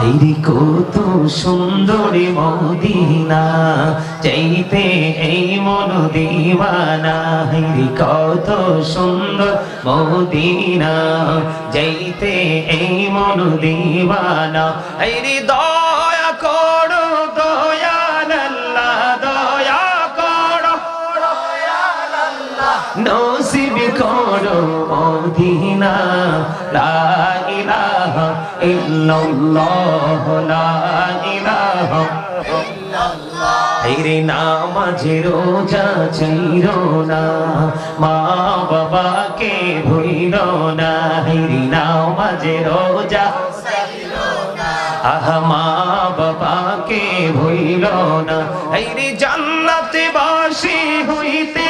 হেরি কত সুন্দরী মদিনা, চাইতে এই মন দিওয়ানা হেরি কত সুন্দর মদিনা যাইতে এই মন দিওয়ানা হেরি দয়া করো দয়াল আল্লাহ দয়া করো। নসিব করো মদিনা ইলাহা ইল্লাল্লাহ, লা ইলাহা হেরে নামাজে রোজা ছিল না, মা বাবাকে ভুইল না। হেরে নামাজে রোজা আহা মা বাবাকে ভুইল না। হেরে জান্নাতে বাসি হইতে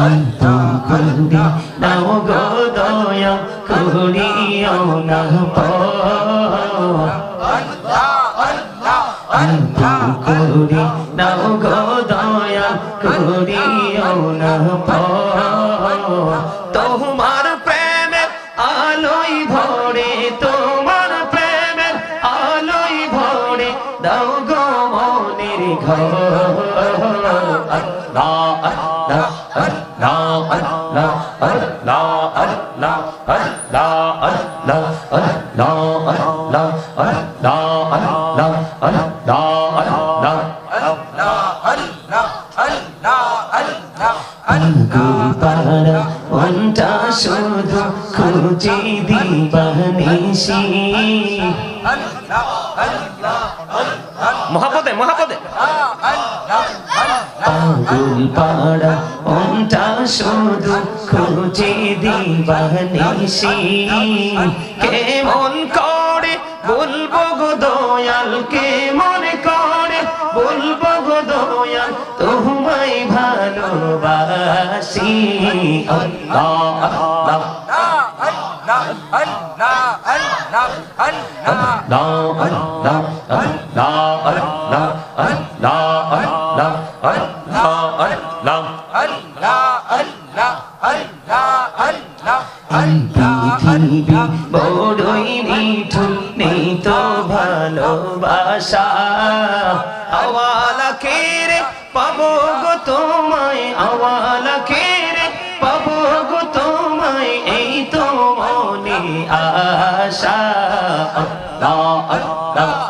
অন্তম খুলবি নাও গো দয়া খুলিও না অন্তম খুলবি নাও গো দয়া খুলিও না দাও গো মনের ঘর আল্লাহ আল্লাহ আল্লাহ আল্লাহ আল্লাহ আল্লাহ আল্লাহ আল্লাহ আল্লাহ আল্লাহ আল্লাহ আল্লাহ আল্লাহ আল্লাহ মনটা শুধু খুঁজে দিবানিসি মহাপদে মহাপদে পাগল পাড়া অন্টা শুধু খুঁজে দিবানিসি কেমন করে বলব গো দয়াল কেমন করে বলব গো দয়াল তোমায় ভালোবাসি আল্লাহ আল্লাহ আল্লাহ আল্লাহ আল্লাহ আল্লাহ আল্লাহ পৃথিবী বড়ই মিঠুন নেই তো ভালোবাসা আওয়ালা কেরে পাবো গো তোমায় আওয়ালা কেরে পাবো গো তোমায় এই তো মনে আশা আল্লাহ আল্লাহ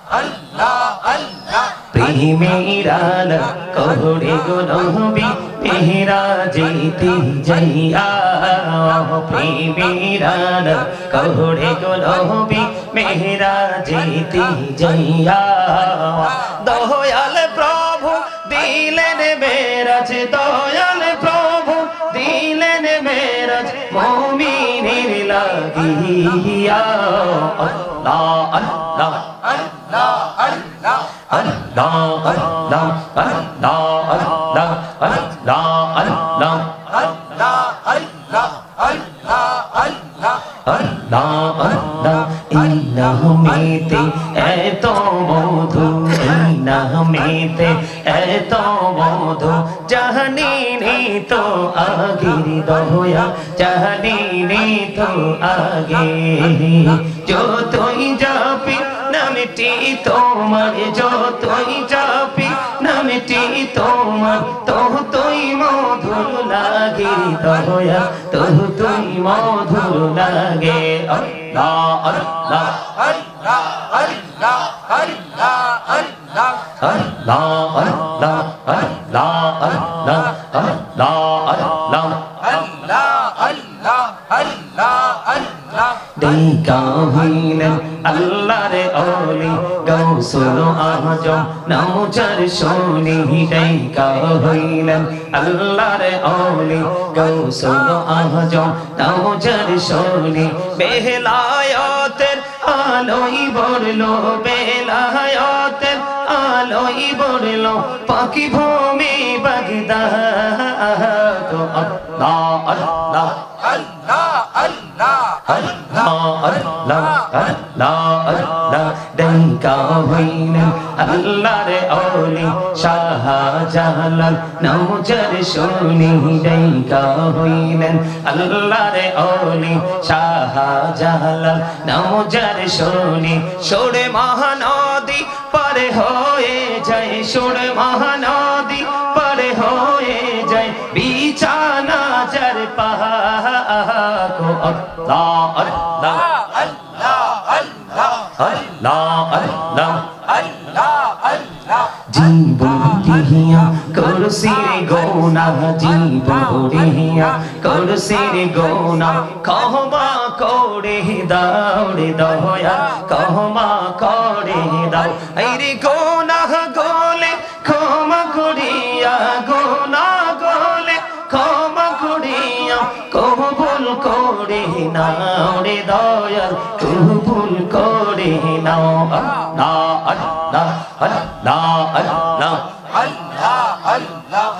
নবী মেহরা भी मेरा न कहरे गुरु भी मेरा जीती जैया भी मेरा न कहरे गुरु भी मेरा जीती जैया दयाल प्रभु दिलन मेरज दयाल प्रभु दिलन मेरज मोमिनीर लागिया अल्लाह अल्लाह अल्लाह अल्लाह মেতে এত বধু মেতে এত বধু জাহানি তো আগির দয়া জাহানি তো আগে যতই যাবি নামটি তোমার যতই যাবি নামটি তোমার তো তুই মধুর লাগে, দয়া তো তুই মধুর লাগে। আল্লাহ আল্লাহ আল্লাহ আল্লাহ আল্লাহ আল্লাহ আল্লাহ। দেখা হইলেন আল্লাহর অলি গৌসুল আজম নামচার শোনি দেখা হইলেন আল্লাহর অলি গৌসুল আজম নামচার শোনি। বেহলায়তের আলোই বড়লো বেলায়তের আলোই বড়লো, পাখি ভূমি বাগদা আল্লাহ আল্লাহ। ডঙ্কা হইলেন আল্লাহর অলি শাহ নৌজর শুনি ডঙ্কা হইলেন আল্লাহর অলি শাহ নৌজর শুনি সোড়ে মহানদী পারে হয়ে যায় সোড়ে মহানদী। আল্লাহ আল্লাহ আল্লাহ আল্লাহ জীবন দিহিয়া করছি রে গোনা জীবন দিহিয়া করছি রে গোনা কহমা করে দাও রে দয়া কহমা করে দাও এই রে গোনা গোলে ক্ষমা করিয়া গোনা গোলে ক্ষমা করিয়া করে নাও রে দয়াল, কবুল করে নাও। আল্লাহ আল্লাহ আল্লাহ আল্লাহ আল্লাহ।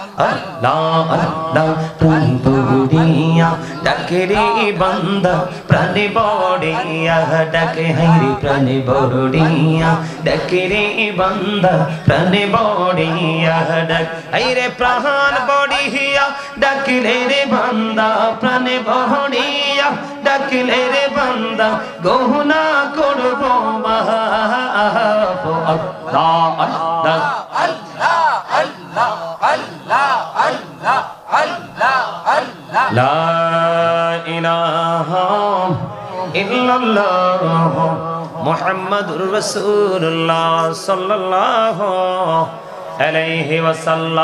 আল্লাহ প্রাণ বড়িয়া ডাকে রে বান্দা, প্রাণ বড়িয়া। ডাকে হাইরে প্রাণ বড়িয়া। ডাকে রে বান্দা, প্রাণ বড়িয়া। ডাক হাইরে প্রাণ হইয়া ডাকিলে রে বান্দা, প্রাণে বহনিয়া, ডাকিলে রে বান্দা, গহনা করব মাহাপ আল্লাহ আল্লাহ সাল্লাল্লাহু عليه وسلم.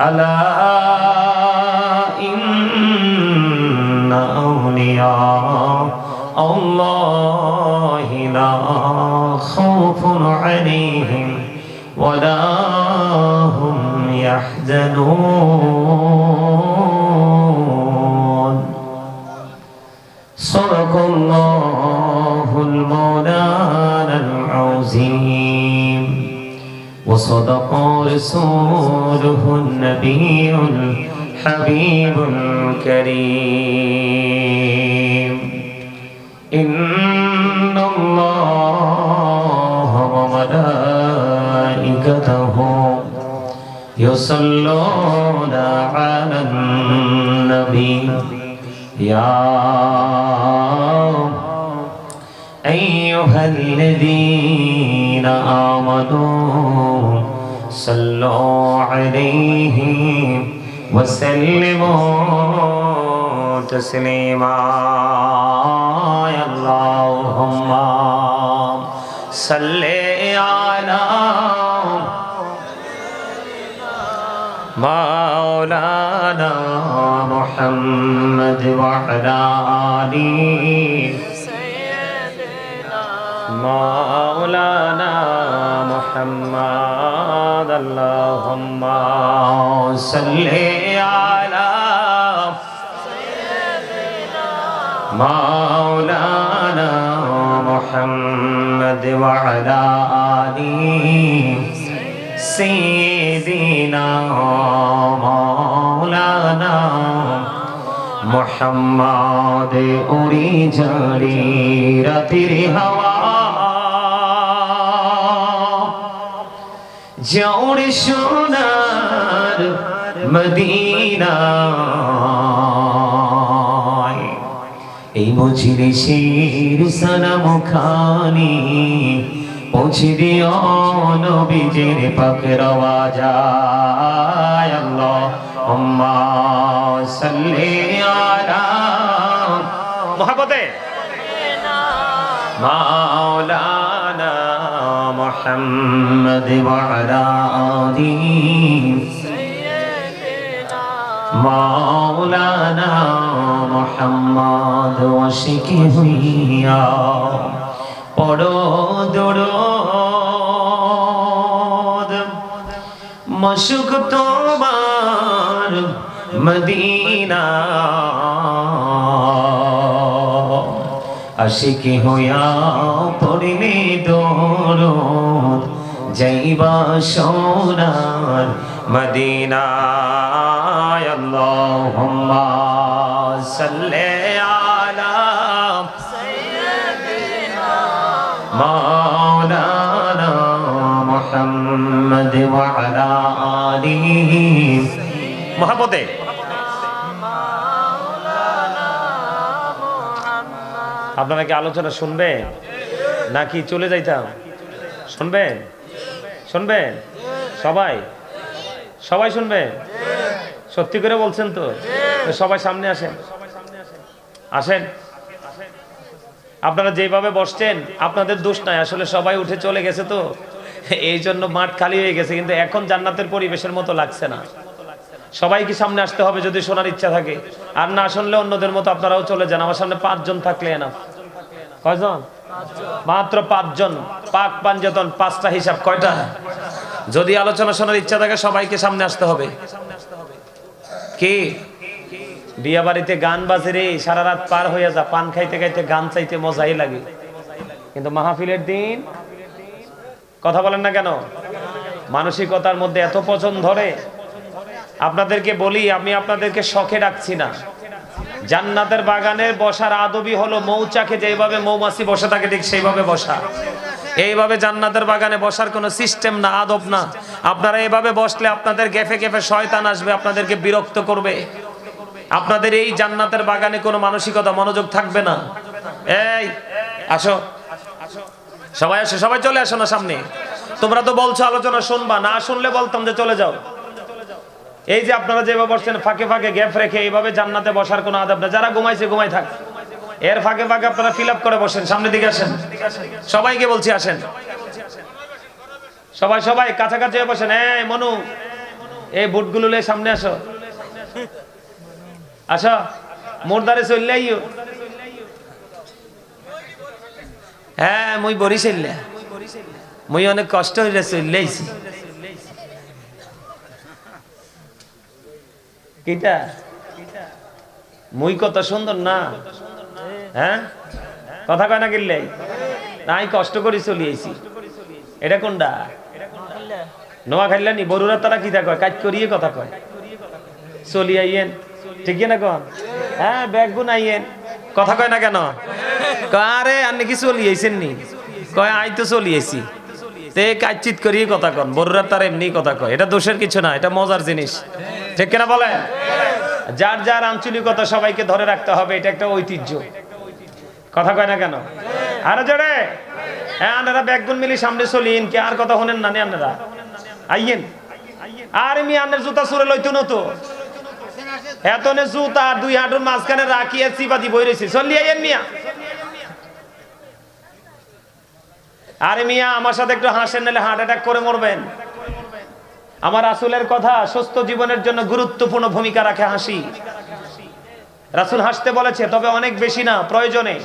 ألا إن أولياء الله لا خوف عليهم ولا هم يحزنون. صدق الله المولانا العظيم. وصدق رسوله النبي الحبيب الكريم. إن الله وملائكته يصلون على النبي. يا أيها الذين آمنوا صلوا عليه وسلموا تسليما. يا اللهم صل على مولانا محمد وعلى آله مولانا محمد اللهم صل على مولانا محمد وعلى آله سيدنا مولانا محمد أري جاري رتر هوا জৌড় সোনার মদিনা এই মজিরে শির সালাম খানি পৌঁছে দিও নবীজের পাকের আওয়াজায় আল্লাহুম্মা সাল্লি আলা মহাবতে মাওলানা আলা আলিহি মাওলানা মোহাম্মদ ওয়াশিকি হইয়া পড়ো দরদ মশুক তোমার মদিনা আশিকি হইয়া পড়িলে দরদ যাইবা সোনার মদিনায়। আল্লাহুম্মা সাল্লি আলা মাওলানা মুহাম্মদ ওয়া আলা আপনারা কি আলোচনা শুনবেন? নাকি চলে যাইতাম? শুনবেন? শুনবেন? সবাই? সবাই শুনবেন? সত্যি করে বলছেন তো? সবাই সামনে আসেন। আসেন। আপনারা যেভাবে বসছেন, আপনাদের দোষ নাই। আসলে সবাই উঠে চলে গেছে তো? এই জন্য মাঠ খালি হয়ে গেছে, কিন্তু এখন জান্নাতের পরিবেশের মতো লাগছে না। সবাইকে সামনে আসতে হবে যদি শোনার ইচ্ছা থাকে। আর না শুনলে অন্যদের মতো আপনারাও চলে যান। আমার সামনে পাঁচজন থাকলে না। কয়জন? মাত্র পাঁচজন। পাক পাঞ্জতন পাঁচটা হিসাব, কয়টা? যদি আলোচনা শোনার ইচ্ছা থাকে, সবাইকে সামনে আসতে হবে। কি? বিয়া বাড়িতে গান বাজে রে, সারা রাত পার হইয়া যা। পান খাইতে খাইতে গান চাইতে মজাই লাগে। কিন্তু মাহফিলের দিন কথা বলেন না কেন? মানসিকতার মধ্যে এত পছন্দ ধরে। আপনাদেরকে বলি, আমি আপনাদেরকে শখে রাখছি না। জান্নাতের বাগানের বসার আদবি হলো মৌচাকে যেভাবে মৌমাছি বসে থাকে, ঠিক সেইভাবে বসা। এইভাবে জান্নাতের বাগানে বসার কোনো সিস্টেম না, আদব না। আপনারা এইভাবে বসলে আপনাদের গেফে গেফে শয়তান আসবে, আপনাদেরকে বিরক্ত করবে। আপনাদের এই জান্নাতের বাগানে কোনো মানসিকতা, মনোযোগ থাকবে না। এই, আসো। সবাই আসো, সবাই চলে আসো না সামনে। তোমরা তো বলছো আলোচনা শুনবা, না শুনলে বলতাম যে চলে যাও। এই যে আপনারা যেভাবে বসছেন, ফাঁকে ফাঁকে গ্যাপ রেখে এইভাবে জান্নাতে বসার কোনো আদাব না যারা ঘুমাইছে, ঘুমাই থাক। এর ফাঁকে ফাঁকে আপনারা ফিল করে বসেন, সামনের দিকে আসেন। সবাইকে বলছি, আসেন। সবাই সবাই, কাছাকাছি বসেন। এই, মনু। এই বুটগুলো সামনে আসো। আসো। মোরদারে চললে আইও হ্যাঁ মুই বরিশাল্লা মুই অনেক কষ্ট হইলে চললে আইছি কিটা? মুই কত সুন্দর না? হ্যাঁ? কথা কয় না কিনলে নাই কষ্ট করে চলি আইছি এটা কোনটা? নোয়া খাইলা নি বড়ুরা তারা কিতা কয়? কাজ করিয়ে কথা কয়। চলি আইয়েন ঠিক না কন? হ্যাঁ ব্যাগ গুন আইয়েন কথা কয় না কেন? আরে আপনি কি চলি আইছেন নি? কয়, আই তো চলি আইছি তে কাজচিত করিয়ে কথা কন। বড়ুরা তার এমনি কথা কয়। এটা দোষের কিছু না, এটা মজার জিনিস। ঠিক কিনা বলেন? যার যার আঞ্চলিকতা সবাইকে ধরে রাখতে হবে, এটা একটা ঐতিহ্য। কথা কয় না কেন? আরে জোরে? হ্যাঁ আপনারা ব্যাগগুন মিলি সামনে চলিন, কি আর কথা শোনেন না আপনারা? আইয়েন। আর মি আনের জুতা সুরে লইতো না তো। এতনে জুতা দুই হাঁটুর মাঝখানে রাখিয়ে চিপাতি বই রয়েছে চলি আইয়েন মিয়া। আরে মিয়া, আমার সাথে একটু হাসেন, নাহলে হার্ট অ্যাটাক করে মরবেন। আমার রাসুলের কথা সুস্থ জীবনের জন্য গুরুত্বপূর্ণ ভূমিকা রাখে হাসি। রাসুল হাসতে বলেছে, তবে অনেক বেশি না, প্রয়োজনে।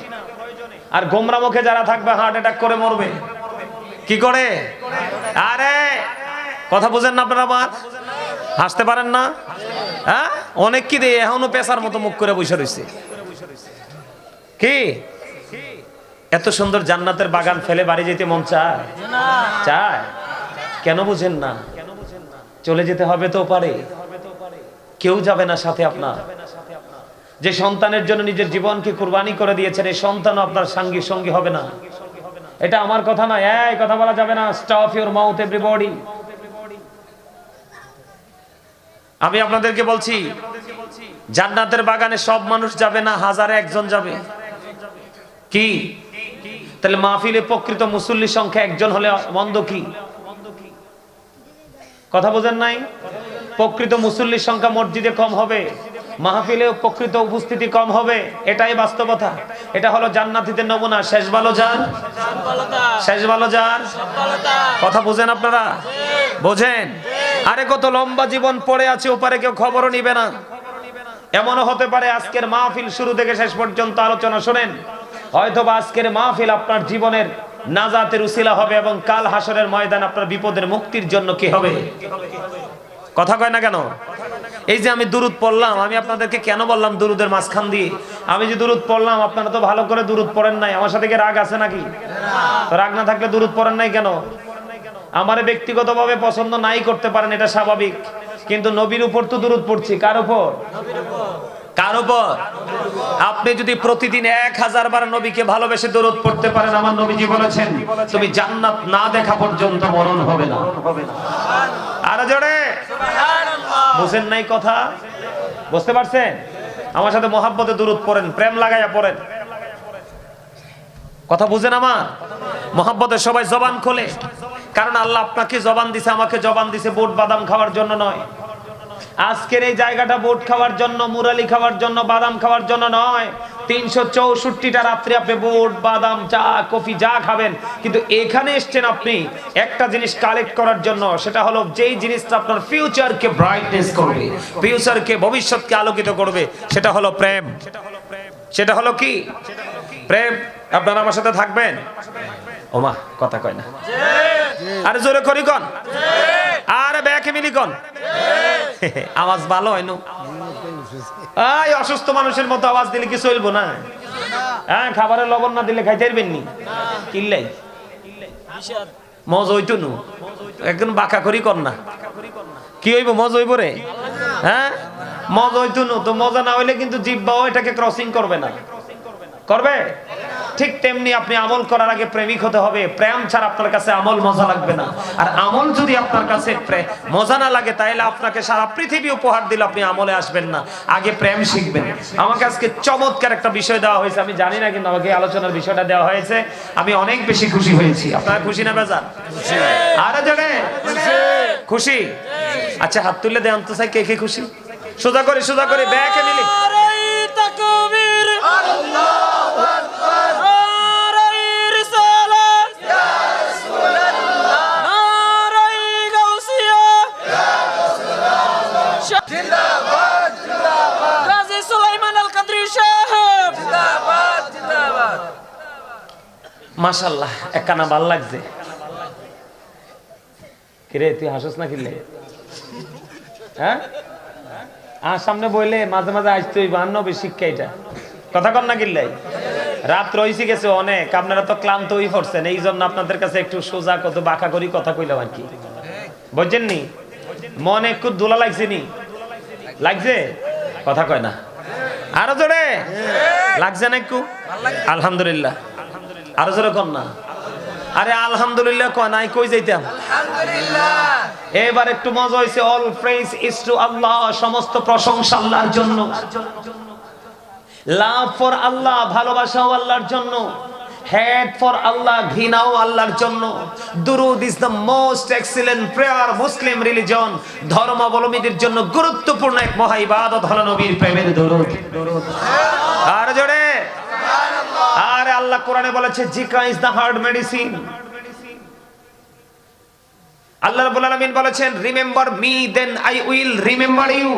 আর গোমরা মুখে যারা থাকবে হার্ট অ্যাটাক করে মরবে। কি করে? আরে! কথা বুঝেন না আপনারা আমার হাসতে পারেন না? হ্যাঁ? অনেক কি দিয়ে এখনও পেশার মতো মুখ করে বসে রয়েছে। কি? এত সুন্দর জান্নাতের বাগান ফেলে বাড়ি যেতে মন চায়? চায়? কেন বুঝেন না? চলে যেতে হবে তো পারে। কেউ যাবে না সাথে আপনার। যে সন্তানের জন্য নিজের জীবনকে কুরবানি করে দিয়েছেন, এই সন্তানও আপনার সঙ্গী সঙ্গী হবে না। এটা আমার কথা নয়, এই কথা বলা যাবে না। স্টপ ইউর মাউথ এভরিবডি আমি আপনাদেরকে বলছি, জান্নাতের বাগানে সব মানুষ যাবে না, হাজারে একজন যাবে। কি? তাহলে মাহফিলে প্রকৃত মুসল্লি সংখ্যা একজন হলে মন্দ কি? কথা বোঝেন নাই? প্রকৃত মুসল্লির সংখ্যা মসজিদে কম হবে মাহফিলে প্রকৃত উপস্থিতি কম হবে, এটাই বাস্তবতা। এটা হলো জান্নাতীদের নমুনা। শেষ ভালো যান। শেষ ভালো যান। কথা বোঝেন আপনারা? বোঝেন? আরে কত লম্বা জীবন পড়ে আছে, ওপারে কেউ খবরও নিবে না। এমনও হতে পারে আজকের মাহফিল শুরু থেকে শেষ পর্যন্ত আলোচনা শোনেন। হয়তো বা আজকের মাহফিল আপনার জীবনের নাজাতের উসিলা হবে এবং কাল হাসরের ময়দান আপনার বিপদের মুক্তির জন্য কি হবে? কথা কয় না কেন? এই যে আমি দুরুদ পড়লাম, আমি আপনাদেরকে কেন বললাম দুরুদের মাঝখান দিয়ে? আমি যে দুরুদ পড়লাম, আপনারা তো ভালো করে দুরুদ পড়েন নাই। আমার সাথে কি রাগ আছে নাকি? রাগ না থাকলে দুরুদ পড়েন নাই কেন? আমার ব্যক্তিগতভাবে পছন্দ নাই করতে পারেন, এটা স্বাভাবিক। কিন্তু নবীর উপর তো দুরুদ পড়ছি। কার উপর? কার উপর? আপনি যদি প্রতিদিন এক হাজার বার নবীকে ভালোবেসে দরদ পড়তে পারেন আমার নবীজি বলেছেন তুমি জান্নাত না দেখা পর্যন্ত মরণ হবে না। আর জোরে? বুঝেন নাই কথা? বুঝতে পারছেন? আমার সাথে মহাব্বতে দূরত পড়েন প্রেম লাগাইয়া পড়েন। কথা বুঝেন আমার? মহাব্বতে সবাই জবান খোলে। কারণ আল্লাহ আপনাকে জবান দিছে আমাকে জবান দিছে বুট বাদাম খাওয়ার জন্য নয়। আজকের এই জায়গাটা বুট খাওয়ার জন্য, মুরালি খাওয়ার জন্য, বাদাম খাওয়ার জন্য নয়। তিনশো চৌষট্টিটা রাত্রে আপনি বুট, বাদাম, চা, কফি, যা খাবেন। কিন্তু এখানে এসছেন আপনি একটা জিনিস কালেক্ট করার জন্য, সেটা হলো যেই জিনিসটা আপনার ফিউচারকে ব্রাইটনেস করবে ফিউচারকে ভবিষ্যৎকে আলোকিত করবে, সেটা হলো প্রেম। সেটা হলো কি? প্রেম। আপনারা আমার সাথে থাকবেন? ওমা, কথা কয় না। আরে জোরে করি কন। আরে ব্যাকে মিলি কন। আওয়াজ ভালো হয় না এই অসুস্থ মানুষের মতো আওয়াজ দিলে কি চলবো না। হ্যাঁ খাবারে লবণ না দিলে খাইতে পারবেন নি? কিল্লাই। মজ হইতো নু একদম বাঁকা করি কর না। কি হইব, মজ হইব রে? হ্যাঁ? মজ হইতো নু তো মজা না হইলে কিন্তু জিব্বাও এটাকে ক্রসিং করবে না। করবে? ঠিক তেমনি আপনি আমল করার আগে প্রেমিক হতে হবে। প্রেম ছাড়া আপনার কাছে আমল মজা লাগবে না। আর আমল যদি আপনার কাছে মজা না লাগে তাহলে আপনাকে সারা পৃথিবী উপহার দিলে আপনি আমলে আসবেন না। আগে প্রেম শিখবেন। আমাকে আজকে চমৎকার একটা বিষয় দেওয়া হয়েছে। আমি জানি না কিন্তু আমাকে আলোচনার বিষয়টা দেওয়া হয়েছে। আমি অনেক বেশি খুশি হয়েছি। আপনারা খুশি না বেজান আরে জানে খুশি। আচ্ছা হাত তুলে দেন তো চাই কে কে খুশি? সোজা করে সোজা করে ব্যাকে মিলি মাশাল্লাহ একখানা ভালো লাগছে। কিরে, তুই হাসস না কিনলে হ্যাঁ? আর সামনে বইলে মাঝে মাঝে আসতে হইব, আর শিক্ষা এটা। কথা কর না কিনলে রাত রইছি গেছে অনেক, আপনারা তো ক্লান্ত হয়ে পড়ছেন এই জন্য আপনাদের কাছে একটু সোজা কত বাঁকা করি কথা কইলাম আর কি। বুঝছেন নি? মনে একটু দোলা লাগছে নি? লাগছে? কথা কয় না। আরও জোরে? লাগছে না একটু? আলহামদুলিল্লাহ। আরও জোরে কর না। আরে আলহামদুলিল্লাহ কয় নাই কই যাইতাম? এবার একটু মজা হয়েছে অল প্রেজ ইজ টু আল্লাহ সমস্ত প্রশংসা আল্লাহর জন্য। লাভ ফর আল্লাহ ভালোবাসাও আল্লাহর জন্য। হেড ফর আল্লাহ ঘৃণাও আল্লাহর জন্য। দুরুদ is the most excellent prayer Muslim religion ধর্মাবলম্বীদের জন্য গুরুত্বপূর্ণ এক মহা ইবাদত হলো নবীর প্রেমের দুরুদ। আর জোরে। আরে আল্লাহ কোরআনে বলেছে জিকা ইজ দ্য হার্ড মেডিসিন। আল্লাহ রাব্বুল আলামিন বলেছেন, remember me, then I will remember you.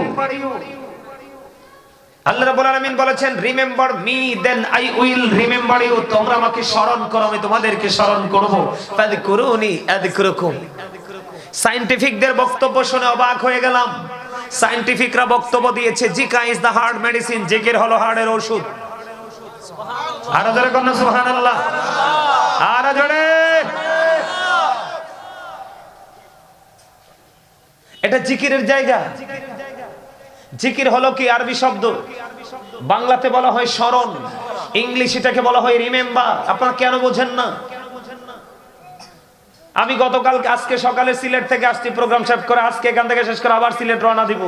আল্লাহ রাব্বুল আলামিন বলেছেন, remember me, then I will remember you. তোমরা আমাকে স্মরণ করো, আমি তোমাদেরকে স্মরণ করব। ফাযকুরুনি আযকুরুকুম। সায়েন্টিফিকদের বক্তব্য শুনে অবাক হয়ে গেলাম। সায়েন্টিফিকরা বক্তব্য দিয়েছে জিকা ইজ দ্য হার্ড মেডিসিন। জিকির হলো হার্টের ওষুধ। আরও জোরে কন্যা সুহান আল্লাহ আরও জোরে। এটা জিকিরের জায়গা। জিকির হলো কি আরবি শব্দ? বাংলাতে বলা হয় স্মরণ। ইংলিশ এটাকে বলা হয় রিমেম্বার। আপনারা কেন বোঝেন না? আমি গতকাল আজকে সকালে সিলেট থেকে আসছি প্রোগ্রাম শেষ করে আজকে এখান থেকে শেষ করে আবার সিলেট রওনা দিব।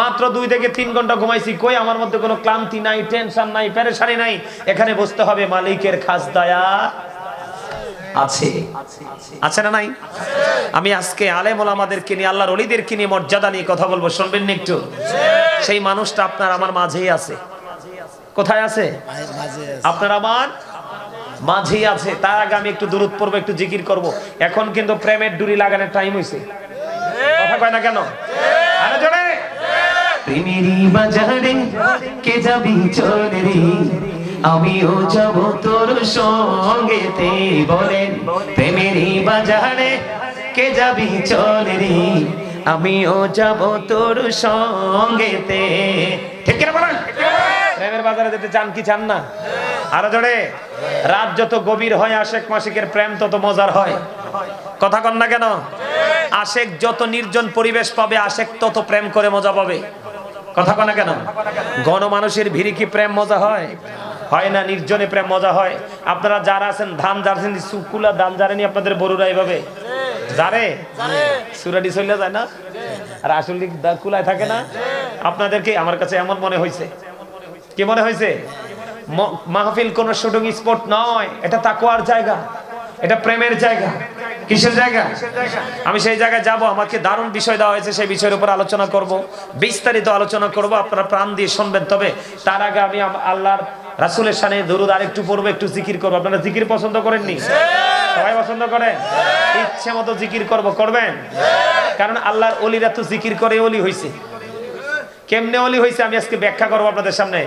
মাত্র দুই থেকে তিন ঘণ্টা ঘুমাইছি। কই আমার মধ্যে কোনো ক্লান্তি নাই টেনশন নাই পেরেশানি নাই। এখানে বসতে হবে মালিকের খাস দয়া। আছে। আছে না নাই? আমি আজকে আলেম ওলামাদেরকে নিয়ে আল্লাহর অলিদেরকে নিয়ে মর্যাদা নিয়ে কথা বলব। শুনবেন না একটু? সেই মানুষটা আপনার আমার মাঝেই আছে। কোথায় আছে। আপনার আমার? মাঝেই আছে তার আগে আমি একটু দূরত পড়ব একটু জিকির করব। এখন কিন্তু প্রেমের ডুরি লাগানোর টাইম হয়েছে কথা কয় না কেন? আরে জোরে! প্রেমেরই বাজারে কে যাবি চলে রে? আমিও যাব তোর সঙ্গেতে বলেন প্রেমেরই বাজারে কে যাবি চলে রে? আমিও যাব তোর সঙ্গেতে। ঠিক কিনা বলেন? প্রেমের বাজারে যেতে চান কি চান না? আরও জোরে। রাত যত গভীর হয়, আশেক মাসিকের প্রেম তত মজার হয়। কথা কন না কেন? আশেক যত নির্জন পরিবেশ পাবে, আশেক তত প্রেম করে মজা পাবে। কথা কন কেন? গণ মানুষের ভিড়ে কি প্রেম মজা হয়? হয় না, নির্জনে প্রেম মজা হয়? আপনারা যারা আছেন, ধান জারছেন সুকুলা ধান জারেনি আপনাদের বড়ুরা এইভাবে জারে সুরাডি চলে যায় না? আর আসলে কুলায় থাকে না? আপনাদেরকে আমার কাছে এমন মনে হয়েছে কি মনে হয়েছে মাহফিল কোন শুটিং স্পট নয়। এটা তাকুয়ার জায়গা। এটা প্রেমের জায়গা। কিসের জায়গা? আমি সেই জায়গায় যাব। আমাকে দারুণ বিষয় দেওয়া হয়েছে, সেই বিষয়ের উপর আলোচনা করব। বিস্তারিত আলোচনা করব। আপনারা প্রাণ দিয়ে শুনবেন। তবে তার আগে আমি আল্লাহর রাসুলের সানে দরুদ আরেকটু পড়ব, একটু জিকির করব। আপনারা জিকির পছন্দ করেননি? সবাই পছন্দ করেন? ইচ্ছে মতো জিকির করব। করবেন? কারণ আল্লাহর অলিরা তো জিকির করে অলি হয়েছে কেমনে অলি হয়েছে আমি আজকে ব্যাখ্যা করব আপনাদের সামনে।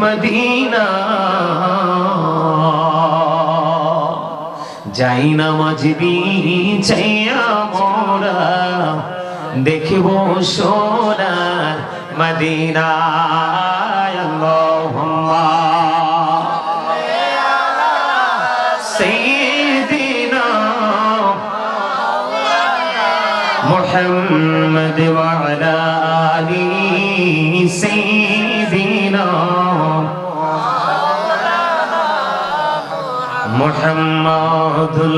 মদিনা যাই না মজবি চাইয়া মোরা দেখব সোনার মদিনা আল্লাহুম্মা سيدنا محمد মোহাম্মদুল